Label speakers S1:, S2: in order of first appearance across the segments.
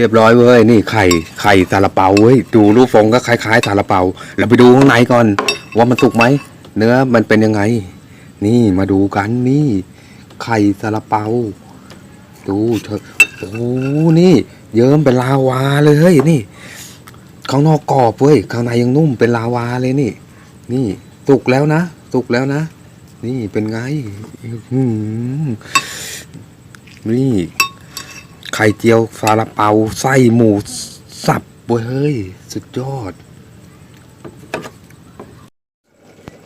S1: เรียบร้อยเว้ยนี่ไข่ไข่ซาลาเปาเว้ยดูรูปทรงก็คล้ายๆซาลาเปาเราไปดูข้างในก่อน ว่ามันสุกไหมเนื้อมันเป็นยังไง นี่มาดูกันนี่ ไข่ซาลาเปา ดูเถอโอ้นี่ เยิ้มเป็นลาวาเลยนี่ข้างนอกกรอบเว้ยข้างในยังนุ่มเป็นลาวาเลยนี่ นี่สุกแล้วนะสุกแล้วนะ นี่เป็นไงนี่ ข่เจียวซาลาเปาไส้หมูสับเว้ยเฮ้ยสุดยอด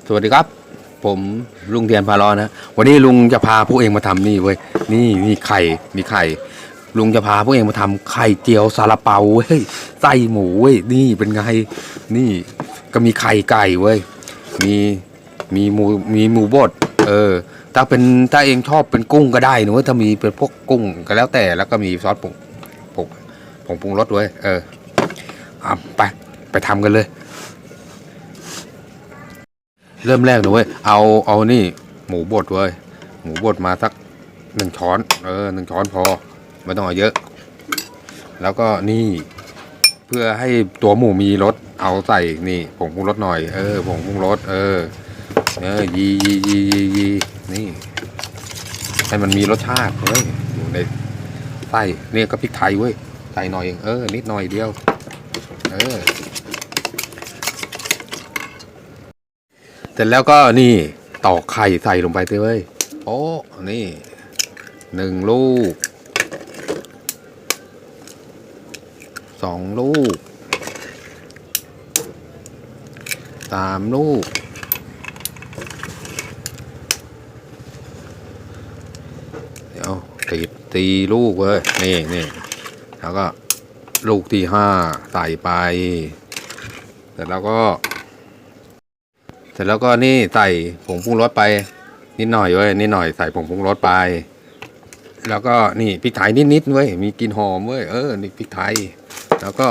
S1: สวัสดีครับ ผมลุงเทียนพารอนะ วันนี้ลุงจะพาพวกเองมาทำนี่เว้ยนี่นี่ไข่มีไข่ ลุงจะพาพวกเองมาทำไข่เจียวซาลาเปาเว้ยไส้หมูเว้ยนี่เป็นไงนี่ก็มีไข่ไก่เว้ยมีมีหมูมีหมูบดเออ ถ้าเป็นถ้าเองชอบเป็นกุ้งก็ได้หนะเว้ถ้ามีเป็นพวกกุ้งก็แล้วแต่แล้วก็มีซอสปรุงปรุงผงปรุงรสด้วยเอออะไปไปทำกันเลย เริ่มแรกหนะเว้ยเอาเอานี่ หมูบดเว้ยหมูบดมาสักหนึ่งช้อน เออหนึ่งช้อนพอไม่ต้องเอาเยอะ แล้วก็นี่เพื่อให้ตัวหมูมีรสเอาใส่นี่ผงปรุงรสหน่อย เออผงปรุงรสเออ เออยียียียียี นี่ให้มันมีรสชาติเว้ยอยู่ในไส้เนี่ยก็พริกไทยเว้ยใส่หน่อยเองเออนิดหน่อยเดียว เออเสร็จแล้วก็นี่ตอกไข่ใส่ลงไปเว้ยโอ้นี่หนึ่งลูกสองลูกสามลูก เดี๋ยว ตีตีลูกเว้ยนี่นี่แล้วก็ลูกที่ห้าใส่ไป เสร็จแล้วก็ เสร็จแล้วก็นี่ใส่ผงปรุงรสไป นิดหน่อยเว้ยนิดหน่อยใส่ผงปรุงรสไป แล้วก็นี่พริกไทยนิดๆเว้ยมีกลิ่นหอมเว้ยเออนี่พริกไทย แล้วก็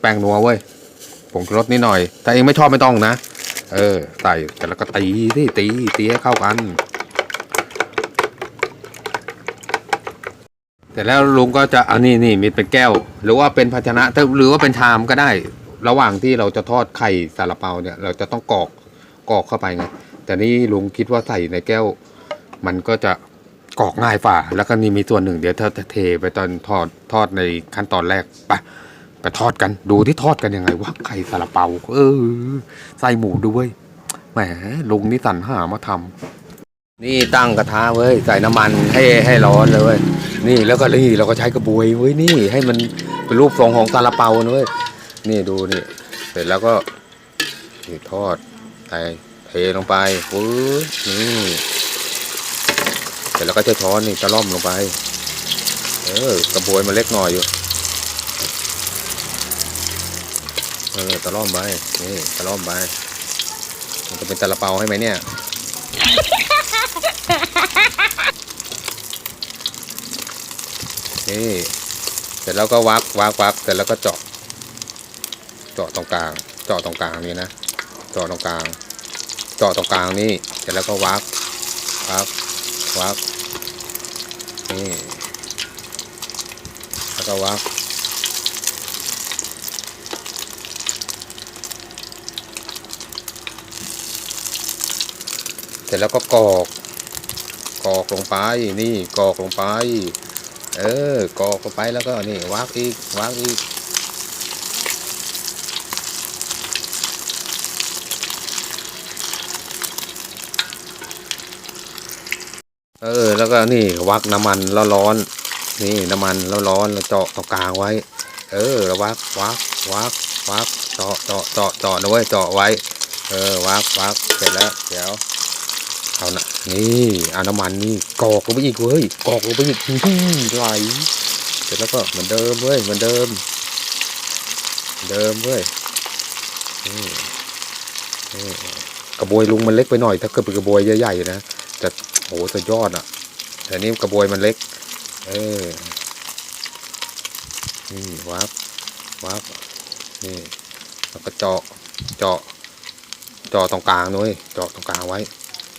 S1: แป้งนัวเว้ยผงรสนิดหน่อยถ้าเองไม่ชอบไม่ต้องนะเออใส่เสร็จแล้วก็ตีที่ตีตีให้เข้ากัน เสร็จแล้วลุงก็จะเอานี่นี่มีเป็นแก้ว หรือว่าเป็นภาชนะถ้าหรือว่าเป็นชามก็ได้ ระหว่างที่เราจะทอดไข่ซาลาเปาเนี่ย เราจะต้องกรอกกรอกเข้าไปไงแต่นี่ลุงคิดว่าใส่ในแก้ว มันก็จะกรอกง่ายฝ่า แล้วก็นี่มีส่วนหนึ่งเดี๋ยวเธอจะเทไปตอนทอดทอดในขั้นตอนแรกไปไปทอดกันดูที่ทอดกันยังไงวะไข่ซาลาเปา เออ ใส่หมูด้วยแหมลุงนี่สรรหามาทำ นี่ตั้งกระทะเว้ยใส่น้ำมันให้ให้ร้อนเลยเว้ยนี่แล้วก็นี่เราก็ใช้กระบวยเว้ยนี่ให้มันเป็นรูปทรงของซาลาเปานะเว้ยนี่ดูนี่เสร็จแล้วก็นี่ทอดใส่เทลงไปปึ๊บนี่เสร็จแล้วก็ใช้ช้อนนี่ตะล่อมลงไป เออกระบวยมันเล็กหน่อยอยู่เออตะล่อมไปนี่ตะล่อมไปมันจะเป็นซาลาเปาให้ไหมเนี่ย นี่เสร็จแล้วก็วักวักวักเสร็จแล้วก็เจาะ เจาะตรงกลาง เจาะตรงกลางนี่นะ เจาะตรงกลาง เจาะตรงกลางนี่ เสร็จแล้วก็วักวักวักนี่แล้วก็วักเสร็จแล้วก็กรอก กอกลงไปนี่กอกลงไป เออกอกลงไปแล้วก็นี่วักอีกวักอีกเออแล้วก็นี่วักน้ำมันแล้วร้อนๆนี่น้ำมันแล้วร้อนแล้วเจาะตรงกลางไว้ เออแล้ววักวักวักวักเจาะเจาะเจาะเจาะนะเว้ยเจาะไว้ เออวักวักเสร็จแล้วเดี๋ยว เอานะนี่เอาน้ำมันนี่กอกลงไปอีกเว้ยกอกลงไปอีกไหลเสร็จแล้วก็เหมือนเดิมเว้ยเหมือนเดิม เดิมเว้ยนี่นี่กระบวยลุงมันเล็กไปหน่อย ถ้าเกิดเป็นกระบวยใหญ่ๆนะจะโหสุดยอดอะแต่นี่กระบวยมันเล็ก เออนี่วับวับนี่แล้วก็เจาะเจาะเจาะตรงกลางด้วยเจาะตรงกลางไว้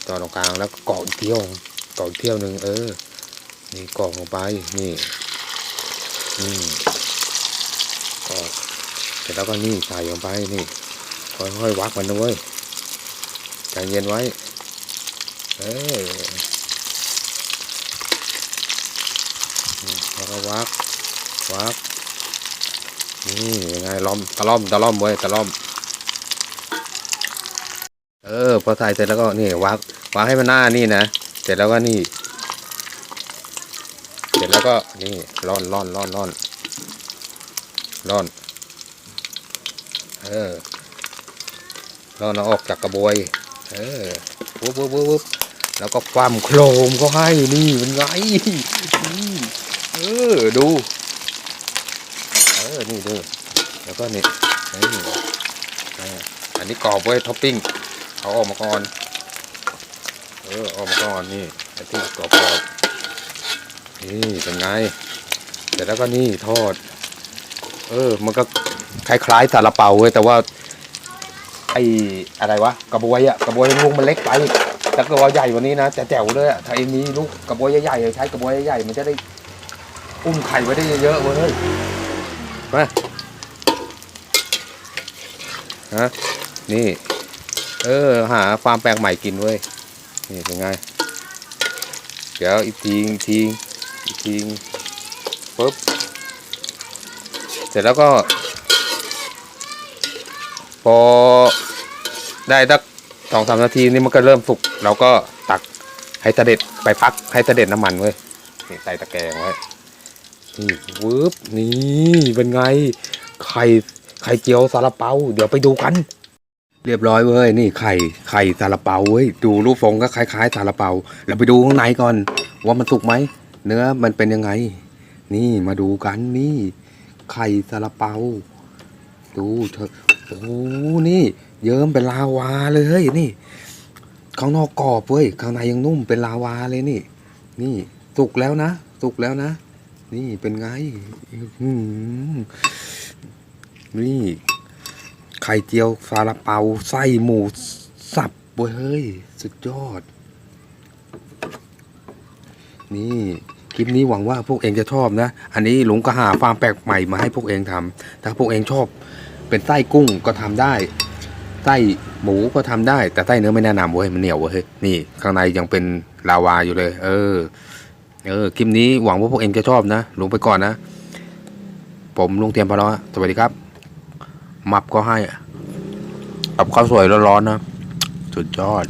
S1: จาะตรงกลางแล้วก็กรอกอีกเที่ยวกรอกอีกเที่ยวหนึ่งเออ นี่เกรอกลงไปนี่อืมกรอกเสร็จแล้วก็นี่ใส่ลงไปนี่ค่อยๆวักมันนะเว้ยใจเย็นไว้ เออแล้วก็วักวักนี่ยังไงล้อมตะล่อมตะล่อมเว้ยตะล่อม เออพอใส่เสร็จแล้วก็นี่วัก วักให้มันหน้านี่นะ เสร็จแล้วก็นี่ เสร็จแล้วก็นี่ร่อนร่อนร่อนร่อนร่อน เออร่อนออกจากกระบวย เออวุบวุบวุบวุบแล้วก็ความโครมก็ให้นี่มันไงเออดู เออนี่ดูแล้วก็นี่นี่อันนี้กรอบไว้ท็อปปิ้งเอาออกมาก่อน เออออกมาก่อนนี่ไอ้ที่กรอบๆนี่เป็นไงเสร็จแล้วก็นี่ทอด เออ มันก็คล้ายๆซาลาเปาเว้ยแต่ว่าไอ้อะไรวะกระบวยอะกระบวยลูกมันเล็กไปแต่กระบวยใหญ่กว่านี้นะจะแจ๋วเลยอะถ้าไอ้นี้ลูกกระบวยใหญ่ๆใช้กระบวยใหญ่ๆมันจะได้อุ้มไข่ไว้ได้เยอะๆเว้ยมาฮะนี่ เออ หาฟาร์มแปลงใหม่กินเว้ย นี่เป็นไง เดี๋ยวอีกทีอีกทีอีกทีปุ๊บ เสร็จแล้วก็ พอได้สักสองสามนาทีนี่มันก็เริ่มสุก เราก็ตักให้เด็จไปพักให้เด็จน้ำมันเว้ยนี่ใส่ตะแกรงไว้นี่วืบนี่เป็นไง ไข่ไข่เจียวซาลาเปา เดี๋ยวไปดูกัน เรียบร้อยเว้ยนี่ไข่ไข่ซาลาเปาเว้ยดูรูปทรงก็คล้ายๆซาลาเปาเราไปดูข้างในก่อน ว่ามันสุกไหมเนื้อมันเป็นยังไง นี่มาดูกันนี่ ไข่ซาลาเปา ดูเถอโอ้นี่ เยิ้มเป็นลาวาเลยนี่ข้างนอกกรอบเว้ยข้างในยังนุ่มเป็นลาวาเลยนี่ นี่สุกแล้วนะสุกแล้วนะ นี่เป็นไงนี่ ไข่เจียวซาลาเปาไส้หมูสับเว้ยเฮ้ย สุดยอด นี่ คลิปนี้หวังว่าพวกเองจะชอบนะ อันนี้หลวงก็หาฟาร์มแปลกใหม่มาให้พวกเองทำถ้าพวกเองชอบ เป็นไส้กุ้งก็ทำได้ไส้หมูก็ทำได้ แต่ไส้เนื้อไม่แนะนำเว้ยมันเหนียวเว้ยนี่ ข้างในยังเป็นลาวาอยู่เลย เออ เออคลิปนี้หวังว่าพวกเองจะชอบนะลงไปก่อนนะ ผมลุงเทียมพะล้อสวัสดีครับ มับก็ให้ กับข้าวสวยร้อนๆนะ สุดยอด